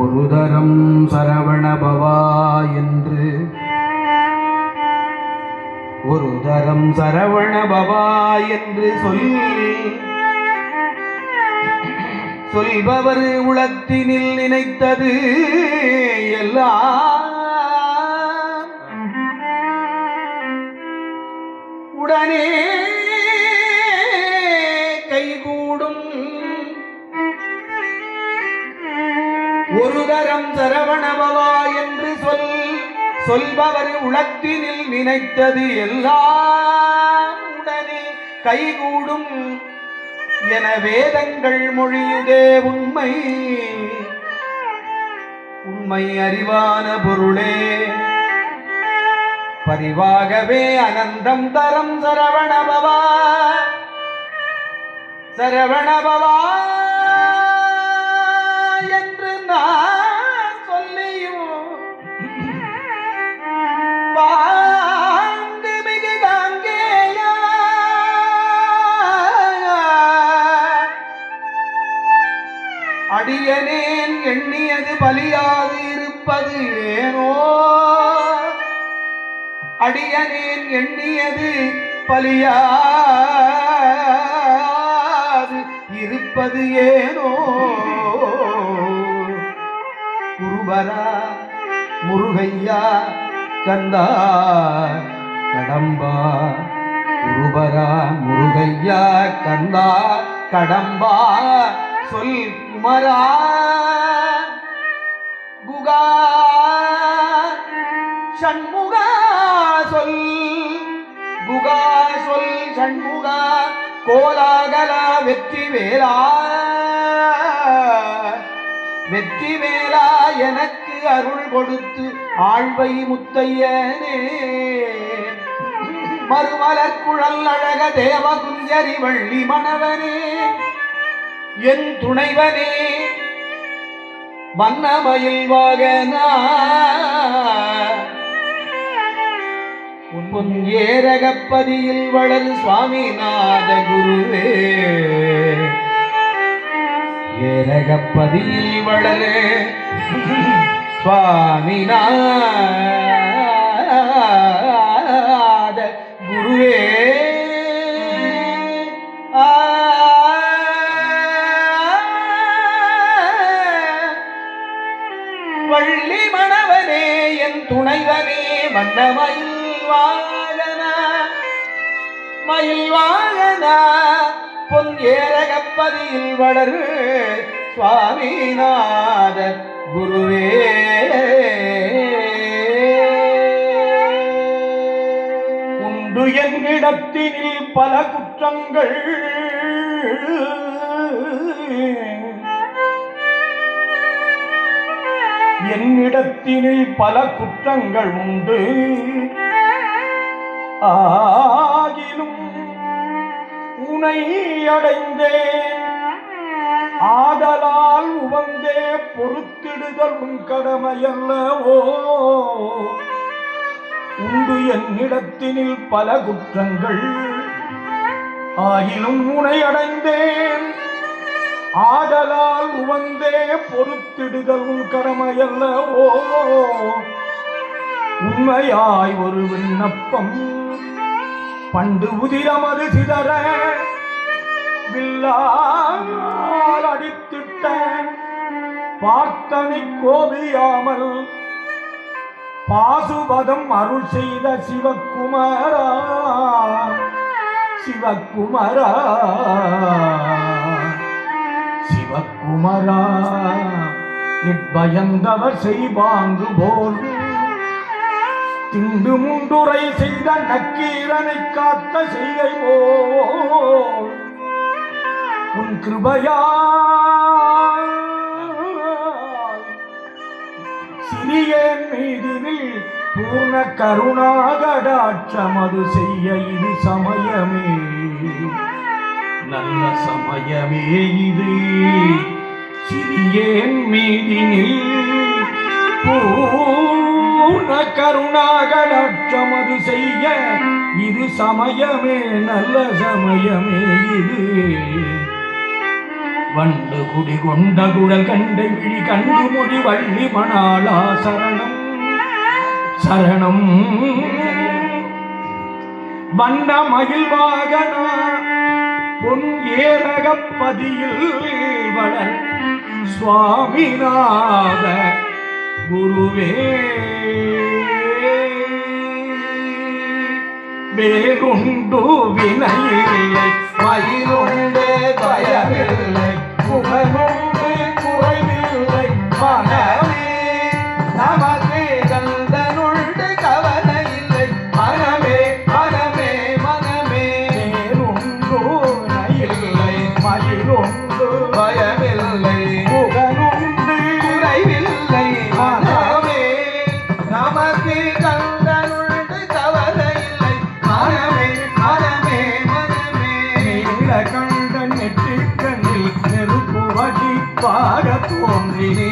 ஒரு தரம் சரவணபவா என்று. ஒரு தரம் சரவணபவா என்று சொல்லி சொல்பவர் உளத்தினில் நினைத்தது எல்லாம் உடனே கைகூடும். ஒரு தரம் சரவணபவா என்று சொல் சொல்பவர் உளத்தினில் நினைத்தது எல்லாம் உடனே கைகூடும். என வேதங்கள் மொழியுதே உண்மை. உண்மை அறிவான பொருளே. பரிவாகவே அனந்தம் தரம் சரவணபவா. சரவணபவா என்று நான் சொல்லியும் பாங்கு மிகு காங்கேயா. அடியனேன் எண்ணியது பலியாது இருப்பது ஏனோ அடியனேன் எண்ணியது பலியாது. இருப்பது ஏனோ? குருவரா முருகையா கந்தா கடம்பா. குருவரா முருகையா கந்தா கடம்பா. சொல் குமரா குகா சண்முகா. சொல் புகா சொல் சண்முகா கோலாகல வெற்றி வேலா வெற்றி வேலா எனக்கு அருள் கொடுத்து ஆழ்வை முத்தையனே. மறுமலர் குழல் அழக தேவகுஞ்சரி வள்ளி மணவனே. என் துணைவனே வண்ணமயில் வாகனா. உன் ஏரகப்பதியில் வளர் சுவாமிநாத குருவே. ஏரகப்பதியில் வளரே சுவாமிநாத பொன் ஏரகப்பதியில் வளரு சுவாமிநாத குருவே. உண்டு என்னிடத்தினில் பல குற்றங்கள். என்னிடத்தினில் பல குற்றங்கள் உண்டு. ஆகிலும் உனை அடைந்தேன். ஆதலால் உவந்தே பொறுத்திடுதல் உன் கடமையல்லவோ? உண்டு என்னிடத்தினில் பல குற்றங்கள். ஆகிலும் உனை அடைந்தேன். ஆதலால் உவந்தே பொறுத்திடுதல் உன் கடமையல்லவோ? உண்மையாய் ஒரு விண்ணப்பம் பண்டு உதிரமது சிதற வில்லால் அடித்திட்ட பார்த்தனை கோபியாமல் பாசுபதம் அருள் செய்த சிவக்குமாரா சிவக்குமாரா சிவக்குமரா நிற்பயந்தவர் செய்வாங்கு போல் திண்டு முண்டுரை செய்த நக்கீரனை காத்த செய்கை போல். உன் கிருபையா சிறியேன் மீதினில் பூர்ண கருணாகடாட்சமது செய்ய இது சமயமே. நல்ல சமயமே இது. சிறியேன் மீதினில் கருணாகலட்சமது செய்ய இது சமயமே நல்ல சமயமே இது. வண்டு குடி கொண்ட குழல் கண்டை விழி கண்டு மொழி வள்ளி மணாளா சரணம். சரணம். வண்ண மகிழ் வாகனா பொன் ஏரகப்பதியில் வளர். சுவாமிநாத குருவே. வேறுண்டு வினையில்லை மயிருண்டு பயமில்லை புகழும் Amen.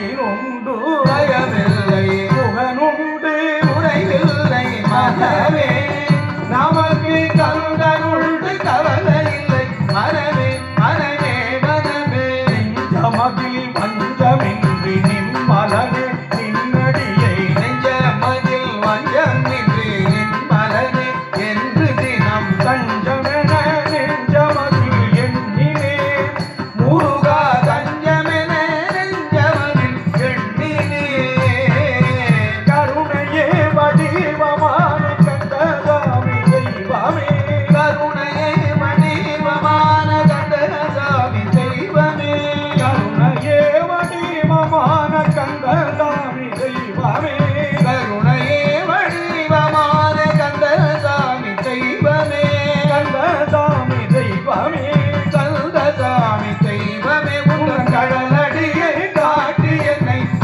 有一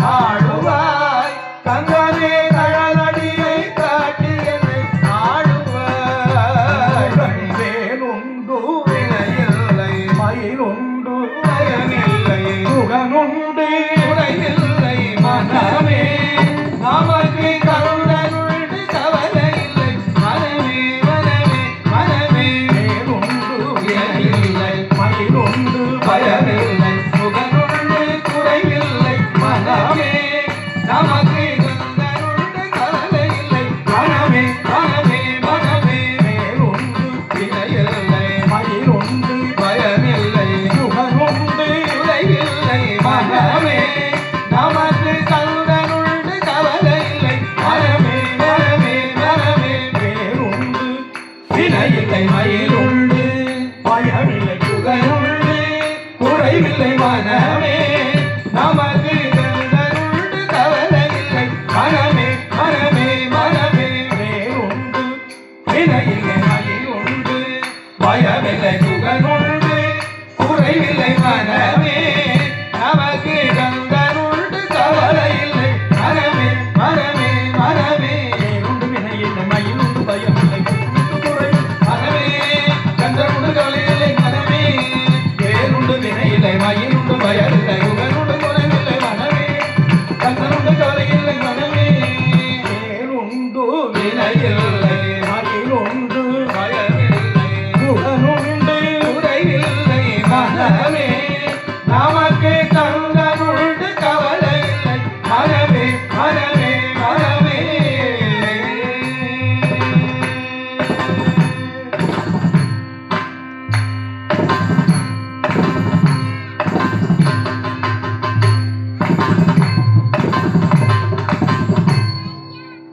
heart.